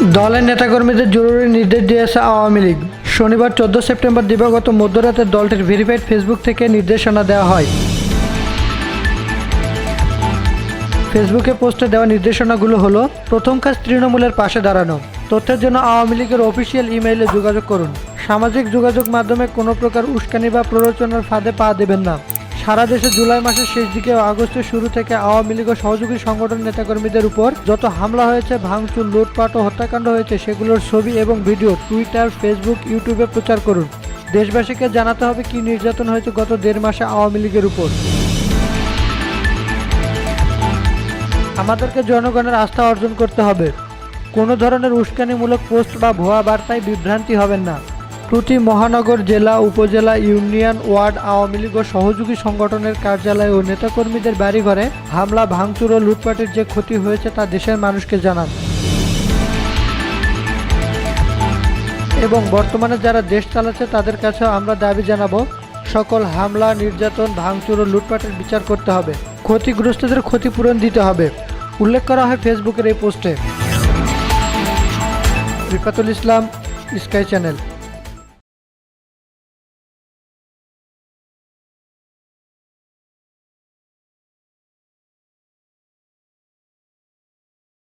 দলের নেতাকর্মীদের জরুরি নির্দেশ দিয়েছে আওয়ামী লীগ। শনিবার চোদ্দ সেপ্টেম্বর দিবাগত মধ্যরাতে দলটির ভেরিফাইড ফেসবুক থেকে নির্দেশনা দেওয়া হয়। ফেসবুকে পোস্টে দেওয়া নির্দেশনাগুলো হলো, প্রথম কাজ তৃণমূলের পাশে দাঁড়ানো। তথ্যের জন্য আওয়ামী লীগের অফিসিয়াল ইমেইলে যোগাযোগ করুন। সামাজিক যোগাযোগ মাধ্যমে কোনো প্রকার উস্কানি বা প্ররোচনার ফাঁদে পা দেবেন না। সারা দেশে জুলাই মাসের শেষ দিকে আগস্টের শুরু থেকে আওয়ামী লীগ ও সহযোগী সংগঠন নেতাকর্মীদের উপর যত হামলা হয়েছে, ভাঙচুর, লুটপাট ও হত্যাকাণ্ড হয়েছে, সেগুলোর ছবি এবং ভিডিও টুইটার ফেসবুক ইউটিউবে প্রচার করুন। দেশবাসীকে জানাতে হবে কি নির্যাতন হয়েছে গত দেড় মাসে আওয়ামী লীগের উপর। আমাদেরকে জনগণের আস্থা অর্জন করতে হবে। কোনো ধরনের উস্কানিমূলক পোস্ট বা ভুয়া বার্তায় বিভ্রান্তি হবেন না। প্রতি মহানগর জেলা, উপজেলা, ইউনিয়ন, ওয়ার্ড, আওয়ামী লীগ ও সহযোগী সংগঠনের কার্যালয় ও নেতাকর্মীদের বাড়িঘরে হামলা, ভাঙচুর ও লুটপাটের যে ক্ষতি হয়েছে তা দেশের মানুষকে জানান। এবং বর্তমানে যারা দেশ চালাচ্ছে তাদের কাছে আমরা দাবি জানাব, সকল হামলা, নির্যাতন, ভাঙচুর ও লুটপাটের বিচার করতে হবে। ক্ষতিগ্রস্তদের ক্ষতিপূরণ দিতে হবে। উল্লেখ করা হয় ফেসবুকের এই পোস্টে। Rifatul Islam, Sky channel.